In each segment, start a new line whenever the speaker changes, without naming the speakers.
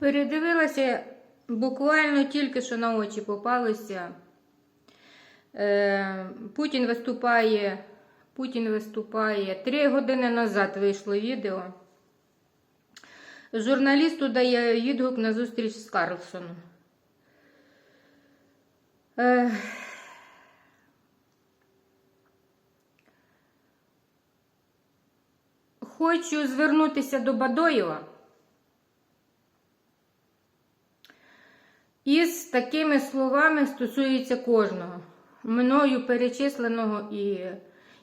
Передивилася буквально тільки що на очі попалося. Е, Путін виступає. Путін виступає. Три години назад вийшло відео. Журналісту дає відгук на зустріч з Карлсоном. Е, Хочу звернутися до Бадоєва. Із такими словами стосується кожного. Мною перечисленого і,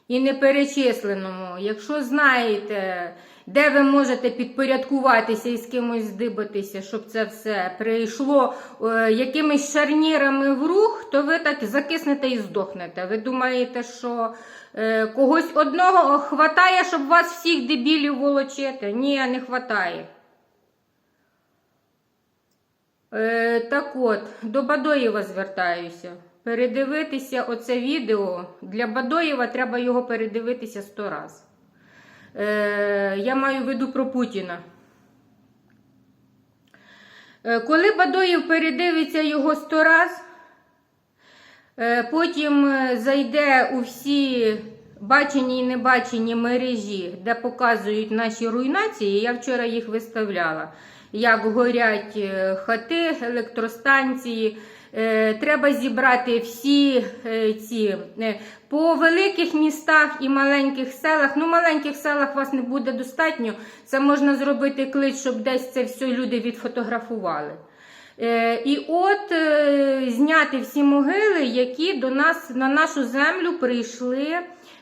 і неперечисленому. Якщо знаєте, де ви можете підпорядкуватися і з кимось здибатися, щоб це все прийшло е, якимись шарнірами в рух, то ви так закиснете і здохнете. Ви думаєте, що е, когось одного хватає, щоб вас всіх дебілів волочити? Ні, не хватає. Е, так от, до Бадоєва звертаюся. Передивитися оце відео. Для Бадоєва треба його передивитися сто раз. Е, я маю в виду про Путіна. Е, коли Бадоєв передивиться його сто раз, е, потім е, зайде у всі бачені і небачені мережі, де показують наші руйнації. Я вчора їх виставляла. Як горять е, хати, електростанції. Е, Треба зібрати всі е, ці по великих містах і маленьких селах. Ну, маленьких селах вас не буде достатньо. Це можна зробити клич, щоб десь це все люди відфотографували. Е, І от е, зняти всі могили, які до нас на нашу землю прийшли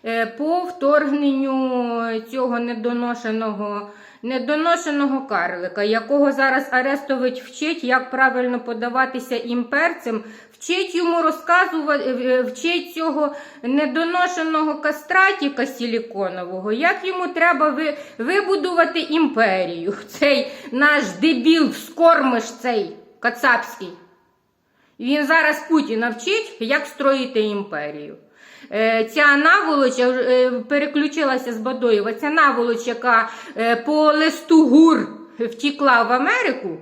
е, по вторгненню цього недоношеного. Недоношеного карлика, якого зараз Арестович вчить, як правильно подаватися імперцем, вчить йому розказувати, вчить цього недоношеного кастратіка силіконового, як йому треба ви, вибудувати імперію. Цей наш дебіл, скормиш цей кацапський. Він зараз Путіна вчить, як строїти імперію. Е, Ця наволоч е, переключилася з Бадоєва, ця наволоч, яка е, по листу гур втікла в Америку,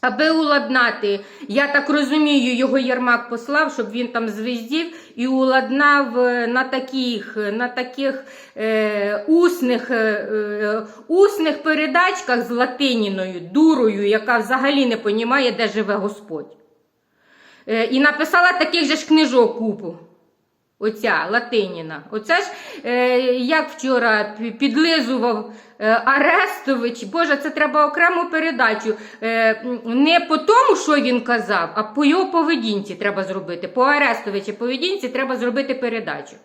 аби уладнати, я так розумію, його Єрмак послав, щоб він там звездів і уладнав е, на таких, на таких е, усних, е, е, усних передачках з латиніною, дурою, яка взагалі не понімає, де живе Господь. Е, і написала таких же ж книжок купу. Оця Латиніна. Оце ж, е, як вчора підлизував е, Арестович, Боже, це треба окрему передачу. Е, не по тому, що він казав, а по його поведінці треба зробити. По Арестовичі поведінці треба зробити передачу.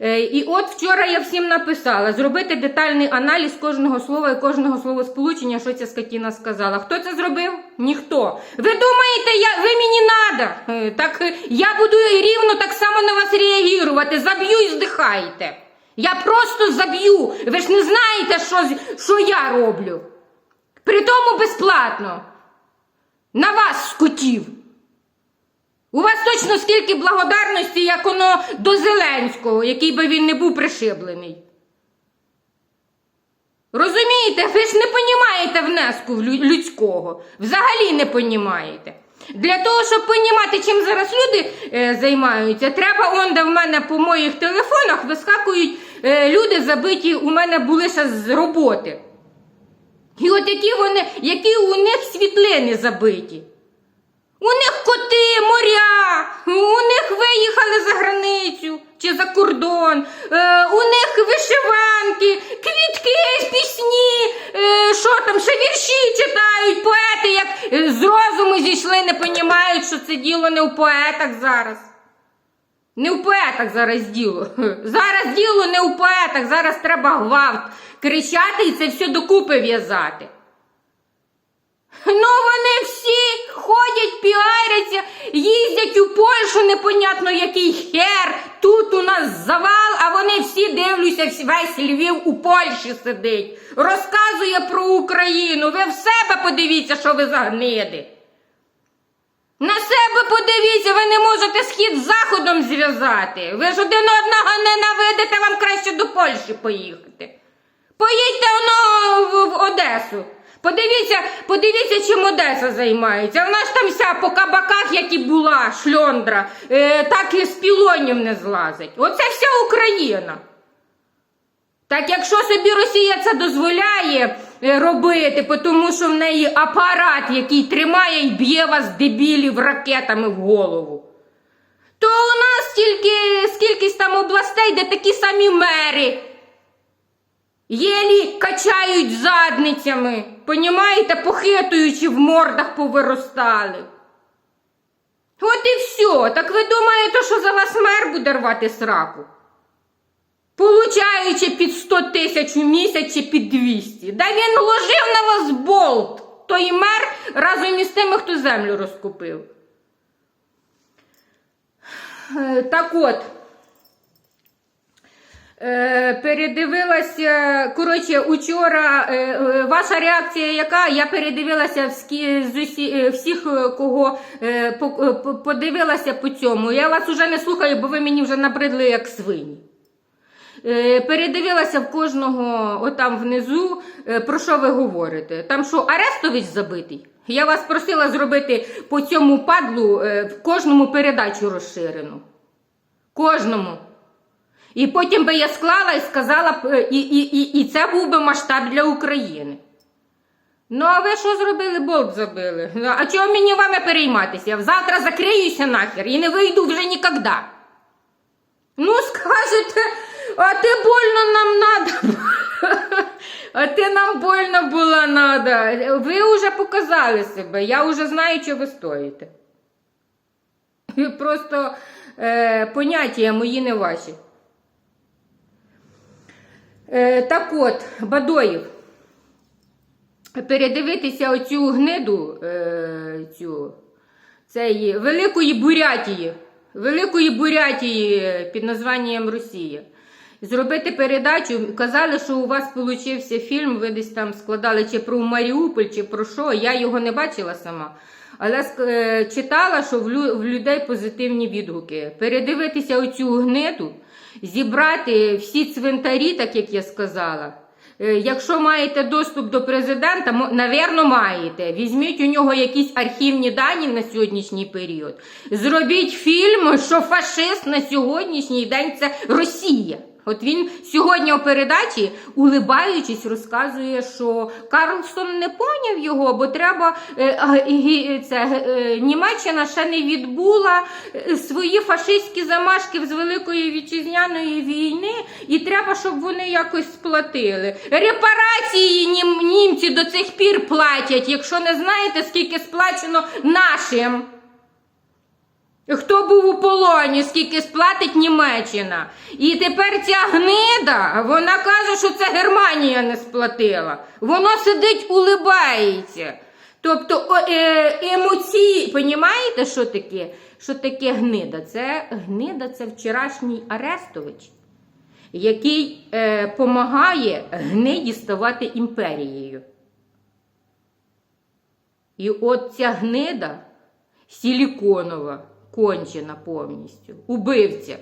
Е, І от вчора я всім написала зробити детальний аналіз кожного слова і кожного словосполучення, що ця скотіна сказала. Хто це зробив? Ніхто. Ви думаєте, я, ви мені надо? Е, Так е, я буду рівно так само на вас реагувати. Заб'ю і здихайте. Я просто заб'ю. Ви ж не знаєте, що, що я роблю. При тому безплатно. На вас, скотів. У вас точно стільки благодарності, як воно до Зеленського, який би він не був пришиблений. Розумієте, ви ж не понімаєте внеску людського. Взагалі не понімаєте. Для того, щоб понімати, чим зараз люди е, займаються, треба он, де в мене по моїх телефонах вискакують е, люди, забиті у мене були ще з роботи. І от які вони, які у них світлини забиті. У них коти, моря, у них виїхали за границю чи за кордон, е, у них вишиванки, квітки, пісні, е, що там, ще вірші читають, поети, як з розуму зійшли, не понімають, що це діло не у поетах зараз. Не у поетах зараз діло. Зараз діло не у поетах, зараз треба гвалт кричати і це все докупи в'язати. Ну, вони всі ходять, піаряться, їздять у Польщу, непонятно який хер. Тут у нас завал, а вони всі дивлюся, весь Львів у Польщі сидить. Розказує про Україну. Ви в себе подивіться, що ви за гниди. На себе подивіться, ви не можете схід з заходом зв'язати. Ви ж один одного ненавидите, вам краще до Польщі поїхати. Поїдьте воно в Одесу. Подивіться, подивіться, чим Одеса займається. Вона ж там вся по кабаках, як і була, шльондра, е, так і з пілонів не злазить. Оце вся Україна. Так якщо собі Росія це дозволяє е, робити, тому що в неї апарат, який тримає і б'є вас дебілів ракетами в голову, то у нас тільки скількись там областей, де такі самі мери. Єлі качають задницями, понімаєте, похитуючи в мордах повиростали. От і все. Так ви думаєте, що за вас мер буде рвати сраку? Получаючи під 100 тисяч у місяць чи під 200. Да він ложив на вас болт, той мер разом із тими, хто землю розкупив. Е, Так от. Е, передивилася, коротше, учора е, е, ваша реакція яка? Я передивилася всіх, кого по- подивилася по цьому. Я вас уже не слухаю, бо ви мені вже набридли як свині. Передивилася в кожного отам внизу, про що ви говорите. Там що, Арестович забитий? Я вас просила зробити по цьому падлу в кожному передачу розширену. Кожному. І потім би я склала і сказала, е, і, і, і, і це був би масштаб для України. Ну, а ви що зробили? Болт забили. Ну, А чого мені вами перейматися? Завтра закриюся нахер і не вийду вже ніколи. Ну, скажете, а ти больно нам надо. А ти нам больно було надо. Ви вже показали себе. Я вже знаю, що ви стоїте. Просто е, поняття мої не ваші. Е, так от, Бадоїв. Передивитися оцю гниду е, цю, цієї Великої Бурятії, Великої Бурятії під названням Росія. Зробити передачу, казали, що у вас получився фільм, ви десь там складали чи про Маріуполь, чи про що. Я його не бачила сама. Але е, читала, що в людей позитивні відгуки. Передивитися оцю гниду, зібрати всі цвинтарі, так як я сказала. Е, Якщо маєте доступ до президента, навірно, маєте. Візьміть у нього якісь архівні дані на сьогоднішній період. Зробіть фільм, що фашист на сьогоднішній день це Росія. От він сьогодні у передачі, улибаючись, розказує, що Карлсон не поняв його, бо треба е, це, е, Німеччина ще не відбула е, свої фашистські замашки з Великої вітчизняної війни, і треба, щоб вони якось сплатили. Репарації нім, німці до цих пір платять, якщо не знаєте, скільки сплачено нашим. Хто був у полоні, скільки сплатить Німеччина. І тепер ця гнида, вона каже, що це Германія не сплатила. Воно сидить, улибається. Тобто е, емоції, понімаєте, що таке? Що таке гнида? Це гнида це вчорашній Арестович, який е, помагає гниді ставати імперією. І от ця гнида силіконова, кончена повністю, убивця.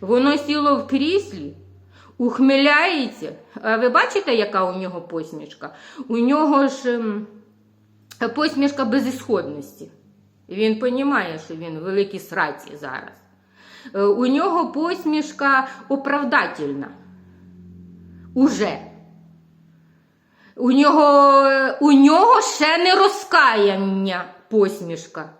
Воно сіло в кріслі, ухмиляється. А ви бачите, яка у нього посмішка? У нього ж ем, посмішка безісходності. Він розуміє, що він в великій сраці зараз. Е, У нього посмішка оправдательна. Уже. У нього, у нього ще не розкаяння посмішка.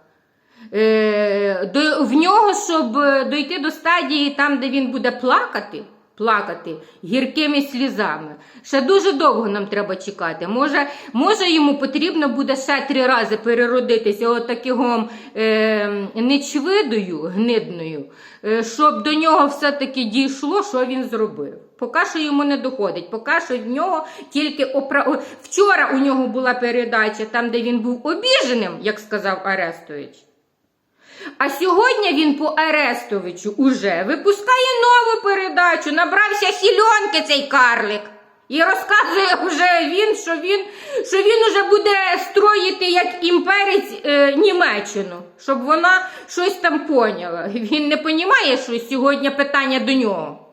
Е, до, в нього, щоб дойти до стадії там, де він буде плакати, плакати гіркими слізами. Ще дуже довго нам треба чекати. Може, може йому потрібно буде ще три рази переродитися отакого е, нечвидою, гнидною, е, щоб до нього все-таки дійшло, що він зробив. Поки що йому не доходить, поки що в нього тільки опра... Вчора у нього була передача, там, де він був обіженим, як сказав Арестович. А сьогодні він по Арестовичу уже випускає нову передачу, набрався сільонки цей карлик. І розказує вже він, що він, що він уже буде строїти як імперець е, Німеччину, щоб вона щось там поняла. Він не розуміє, що сьогодні питання до нього.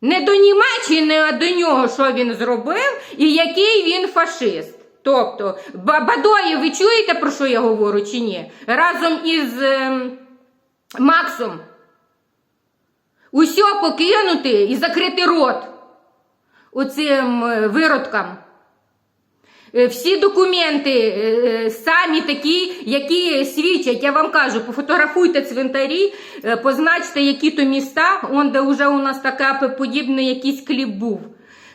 Не до Німеччини, а до нього, що він зробив і який він фашист. Тобто, Ба- Бадоєв, ви чуєте, про що я говорю, чи ні? Разом із ем, Максом. Усьо покинути і закрити рот оцим е, виродкам. Е, Всі документи е, е, самі такі, які свідчать, я вам кажу, пофотографуйте цвинтарі, е, позначте, які то міста, он де вже у нас така подібний якийсь кліп був.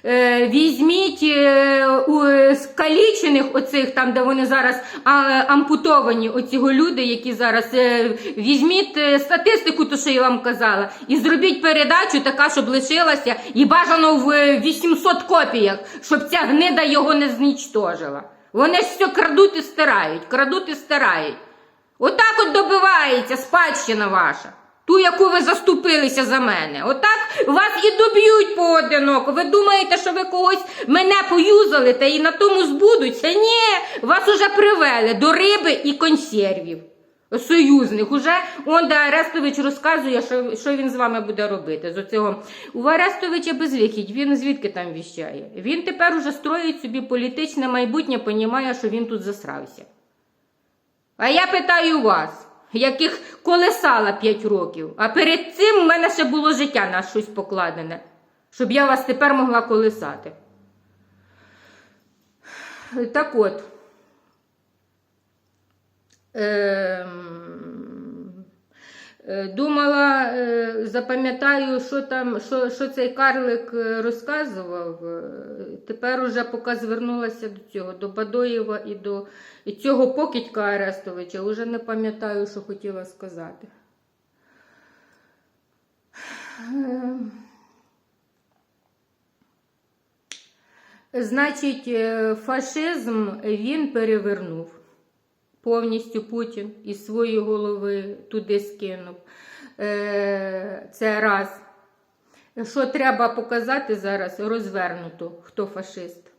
Е, Візьміть е, у скалічених оцих, там, де вони зараз ампутовані, оці люди, які зараз е, візьміть е, статистику, то що я вам казала, і зробіть передачу така, щоб лишилася, і бажано в е, 800 копіях, щоб ця гнида його не знічтожила. Вони ж все крадуть і стирають, крадуть і стирають. Отак от добивається спадщина ваша. Ту, яку ви заступилися за мене. Отак вас і доб'ють поодиноко. Ви думаєте, що ви когось мене поюзали та і на тому збудуться? Ні, вас уже привели до риби і консервів. Союзних. Уже он де Арестович розказує, що, що він з вами буде робити. З оцього. У Арестовича безвихідь, він звідки там віщає? Він тепер уже строїть собі політичне майбутнє, понімає, що він тут засрався. А я питаю вас, яких колесала 5 років, а перед цим в мене ще було життя на щось покладене, щоб я вас тепер могла колесати. Так от. Е, Думала, е, запам'ятаю, що там, що, що цей карлик е, розказував. Е, Тепер уже поки звернулася до цього, до Бадоєва і до і цього покидька Арестовича, вже не пам'ятаю, що хотіла сказати. Е, Значить, е, фашизм він перевернув повністю Путін із своєї голови туди скинув. Е, Це раз. Що треба показати зараз розвернуто, хто фашист.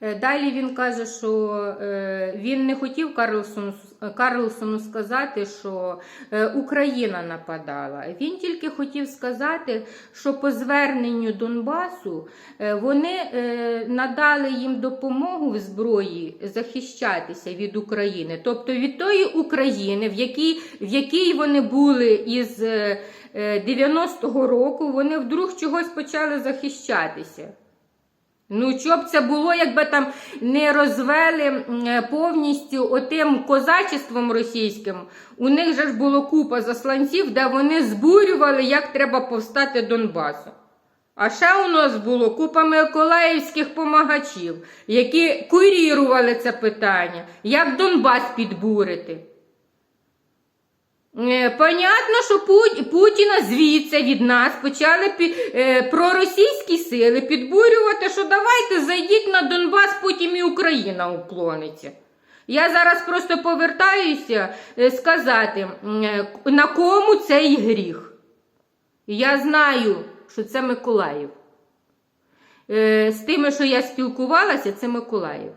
Е, Далі він каже, що е, він не хотів Карлсону, Карлсону сказати, що е, Україна нападала. Він тільки хотів сказати, що по зверненню Донбасу вони надали їм допомогу в зброї захищатися від України, тобто від тої України, в якій, в якій вони були із е, е, 90-го року, вони вдруг чогось почали захищатися. Ну, що б це було, якби там не розвели повністю отим козачеством російським. У них же ж було купа засланців, де вони збурювали, як треба повстати Донбасу. А ще у нас було купа миколаївських помагачів, які курірували це питання, як Донбас підбурити. Е, Понятно, що Путіна звідси від нас почали е, проросійські сили підбурювати, що давайте зайдіть на Донбас, потім і Україна уклониться. Я зараз просто повертаюся е, сказати, на кому цей гріх. Я знаю, що це Миколаїв. З тими, що я спілкувалася, це Миколаїв.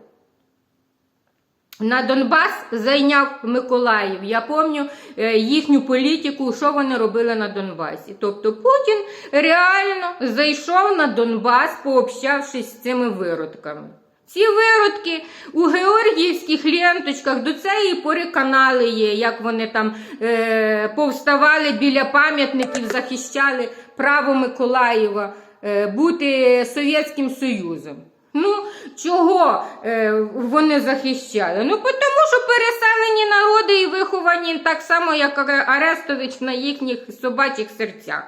На Донбас зайняв Миколаїв. Я пам'ятаю е, їхню політику, що вони робили на Донбасі. Тобто Путін реально зайшов на Донбас, пообщавшись з цими виродками. Ці виродки у георгіївських ленточках до цієї пори канали є, як вони там е, повставали біля пам'ятників, захищали право Миколаєва е, бути Совєтським Союзом. Ну, чого е, вони захищали? Ну, тому що переселені народи і виховані так само, як Арестович на їхніх собачих серцях.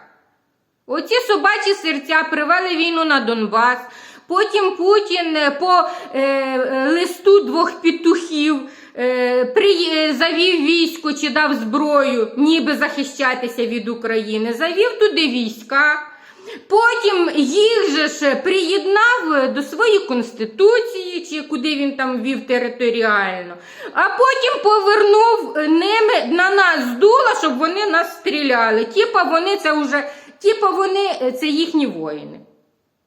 Оці собачі серця привели війну на Донбас. Потім Путін е, по е, листу двох петухів е, при, е, завів військо чи дав зброю, ніби захищатися від України. Завів туди війська. Потім їх же ж приєднав до своєї конституції, чи куди він там вів територіально, а потім повернув ними на нас дула, щоб вони нас стріляли. Типа вони це вже, типа вони е, це їхні воїни.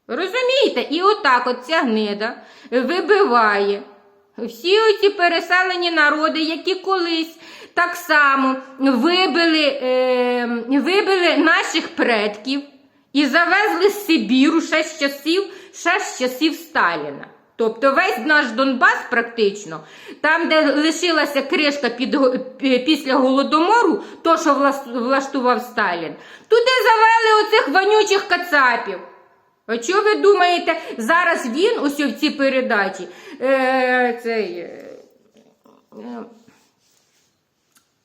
Розумієте? І отак от ця гнида вибиває всі оці переселені народи, які колись так само вибили, е, вибили наших предків і завезли з Сибіру ще з часів, ще з часів Сталіна. Тобто весь наш Донбас практично, там, де лишилася кришка під, після голодомору, то, що влаштував Сталін, туди завели оцих вонючих кацапів. А що ви думаєте, зараз він ось в цій передачі е, цей, е,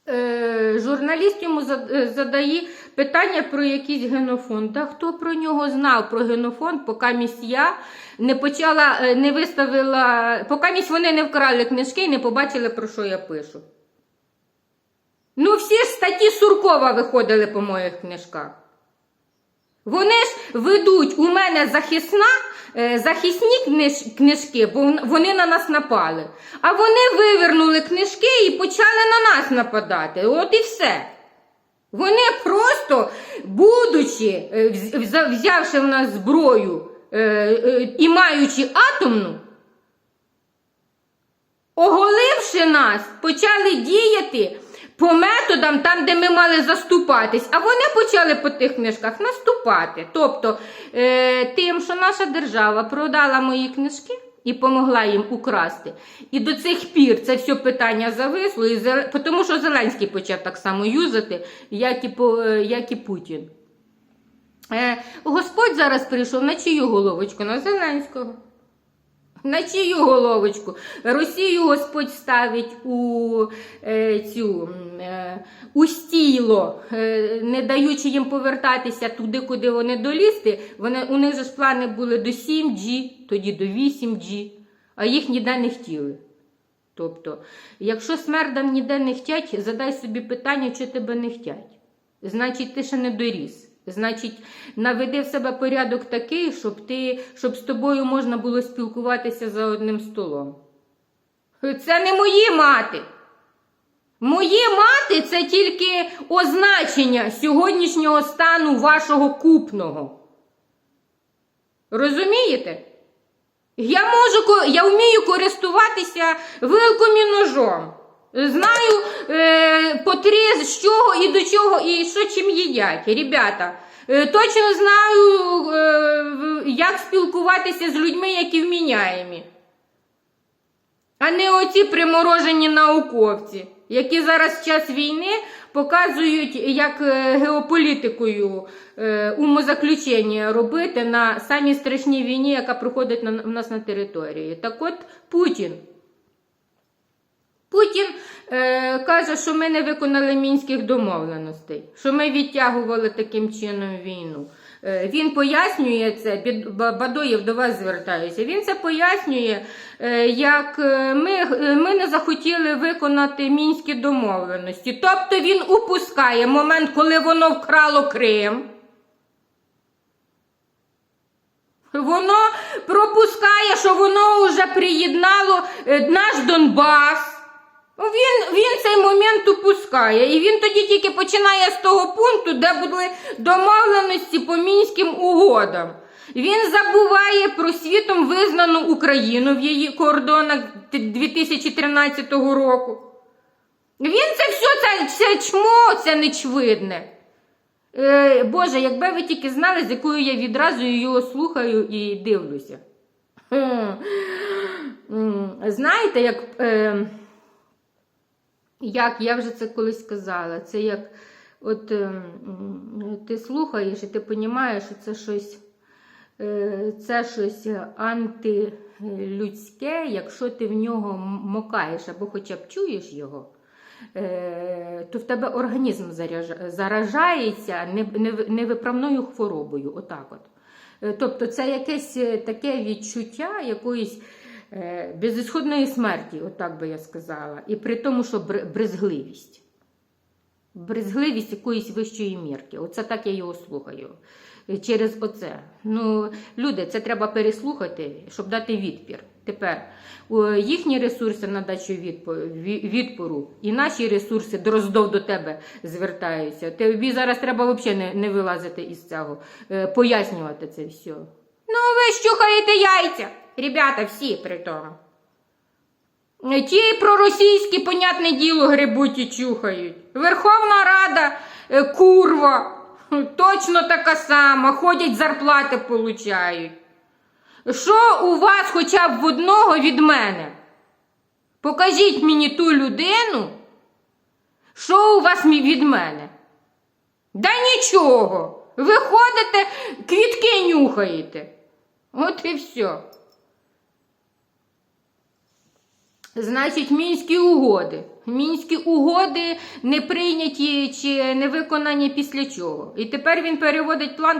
е, журналіст йому е, задає питання про якийсь генофонд. Та хто про нього знав про генофонд, поки місь я не почала, е, не виставила, поки місь вони не вкрали книжки і не побачили, про що я пишу. Ну, всі ж статті Суркова виходили по моїх книжках. Вони ж ведуть у мене захисна, е, захисні книж, книжки, бо вони на нас напали. А вони вивернули книжки і почали на нас нападати. От і все. Вони просто, будучи, е, взявши в нас зброю е, е, і маючи атомну, оголивши нас, почали діяти по методам, там, де ми мали заступатись, а вони почали по тих книжках наступати. Тобто тим, що наша держава продала мої книжки і помогла їм украсти. І до цих пір це все питання зависло, і Зел... тому що Зеленський почав так само юзати, як і, по- е, як і Путін. Е, Господь зараз прийшов на чию головочку? На Зеленського. На чию головочку? Росію Господь ставить у е, цю е, у стіло, е, не даючи їм повертатися туди, куди вони долізти. Вони, у них ж плани були до 7G, тоді до 8G, а їх ніде не хотіли. Тобто, якщо смердам ніде не хтять, задай собі питання, чи тебе не хтять. Значить, ти ще не доріс. Значить, наведи в себе порядок такий, щоб ти, щоб з тобою можна було спілкуватися за одним столом. Це не мої мати. Мої мати це тільки означення сьогоднішнього стану вашого купного. Розумієте? Я можу, я вмію користуватися вилком і ножом. Знаю е, потріб, з чого і до чого, і що чим їдять. Ребята, е, точно знаю, е, як спілкуватися з людьми, які вміняємі. А не оці приморожені науковці, які зараз в час війни показують, як е, геополітикою е, умозаключення робити на самій страшній війні, яка проходить на, в нас на території. Так от Путін. Путін е, каже, що ми не виконали мінських домовленостей, що ми відтягували таким чином війну. Е, він пояснює це, під Ба- Бадоєв до вас звертаюся. Він це пояснює, е, як е, ми, е, ми не захотіли виконати мінські домовленості. Тобто він упускає момент, коли воно вкрало Крим. Воно пропускає, що воно вже приєднало е, наш Донбас. Він, він цей момент упускає. І він тоді тільки починає з того пункту, де були домовленості по мінським угодам. Він забуває про світом визнану Україну в її кордонах 2013 року. Він це все, це, це чмо, це нечвидне. Е, Боже, якби ви тільки знали, з якою я відразу його слухаю і дивлюся. Знаєте, як, е, як я вже це колись казала, це як от е, ти слухаєш і ти розумієш, що це щось, е, це щось антилюдське, якщо ти в нього мокаєш або хоча б чуєш його е, то в тебе організм заражається нев- нев- невиправною хворобою. Отак от. Тобто це якесь таке відчуття якоїсь безісходної смерті, отак би я сказала. І при тому, що брезгливість. Брезгливість якоїсь вищої мірки. Оце так я його слухаю. Е, Через оце. Ну, люди, це треба переслухати, щоб дати відпір. Тепер їхні ресурси на дачу відпору і наші ресурси дроздов до тебе звертаються. Тобі зараз треба взагалі не, не вилазити із цього, е, пояснювати це все. Ну, ви щухаєте яйця, ребята, всі при тому. Ті проросійські, понятне діло, грибуть і чухають. Верховна Рада, е, курва, точно така сама, ходять зарплати получають. Що у вас хоча б в одного від мене? Покажіть мені ту людину, що у вас від мене? Да нічого. Ви ходите, квітки нюхаєте. От і все. Значить, мінські угоди. Мінські угоди не прийняті чи не виконані після чого. І тепер він переводить план